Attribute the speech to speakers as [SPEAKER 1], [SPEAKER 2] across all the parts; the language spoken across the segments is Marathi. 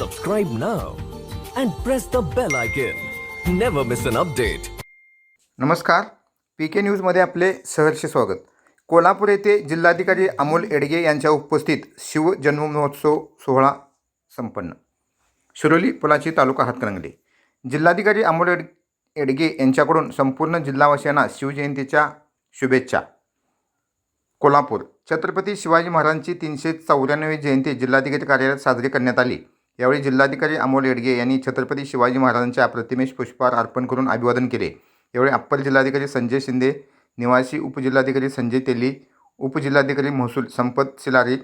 [SPEAKER 1] subscribe now and press the bell icon. Never miss an update.
[SPEAKER 2] नमस्कार. पी के न्यूजमध्ये आपले सहर्ष स्वागत. कोल्हापूर येथे जिल्हाधिकारी अमोल एडगे यांच्या उपस्थित शिवजन्मोत्सव सोहळा संपन्न. शिरोली पुलाची तालुका हातकणंगले. जिल्हाधिकारी अमोल एड एडगे यांच्याकडून संपूर्ण जिल्हावासियांना शिवजयंतीच्या शुभेच्छा. कोल्हापूर छत्रपती शिवाजी महाराजांची तीनशे चौऱ्याण्णवी जयंती जिल्हाधिकारी कार्यालयात साजरी करण्यात आली. यावेळी जिल्हाधिकारी अमोल एडगे यांनी छत्रपती शिवाजी महाराजांच्या प्रतिमेस पुष्पहार अर्पण करून अभिवादन केले. यावेळी अप्पर जिल्हाधिकारी संजय शिंदे निवासी उपजिल्हाधिकारी संजय तेली उपजिल्हाधिकारी महसूल संपत सिलारी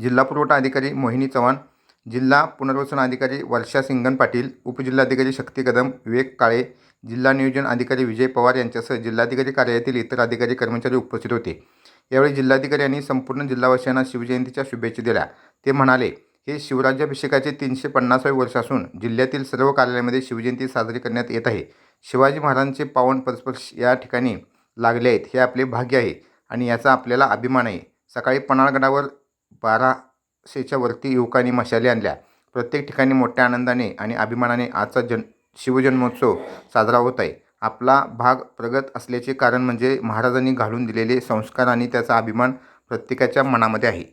[SPEAKER 2] जिल्हा पुरवठा अधिकारी मोहिनी चव्हाण जिल्हा पुनर्वसन अधिकारी वर्षा सिंगन पाटील उपजिल्हाधिकारी शक्ती कदम विवेक काळे जिल्हा नियोजन अधिकारी विजय पवार यांच्यासह जिल्हाधिकारी कार्यालयातील इतर अधिकारी कर्मचारी उपस्थित होते. यावेळी जिल्हाधिकारी यांनी संपूर्ण जिल्हावासियांना शिवजयंतीच्या शुभेच्छा दिल्या. ते म्हणाले हे शिवराज्याभिषेकाचे तीनशे पन्नासावे वर्ष असून जिल्ह्यातील सर्व कार्यालयामध्ये शिवजयंती साजरी करण्यात येत आहे. शिवाजी महाराजांचे पावन परस्पर्श या ठिकाणी लागले आहेत. हे आपले भाग्य आहे आणि याचा आपल्याला अभिमान आहे. सकाळी पन्हाळगडावर बाराशेच्या वरती युवकांनी मशाली आणल्या. प्रत्येक ठिकाणी मोठ्या आनंदाने आणि अभिमानाने आजचा जन शिवजन्मोत्सव साजरा होत आहे. आपला भाग प्रगत असल्याचे कारण म्हणजे महाराजांनी घालून दिलेले संस्कार आणि त्याचा अभिमान प्रत्येकाच्या मनामध्ये आहे.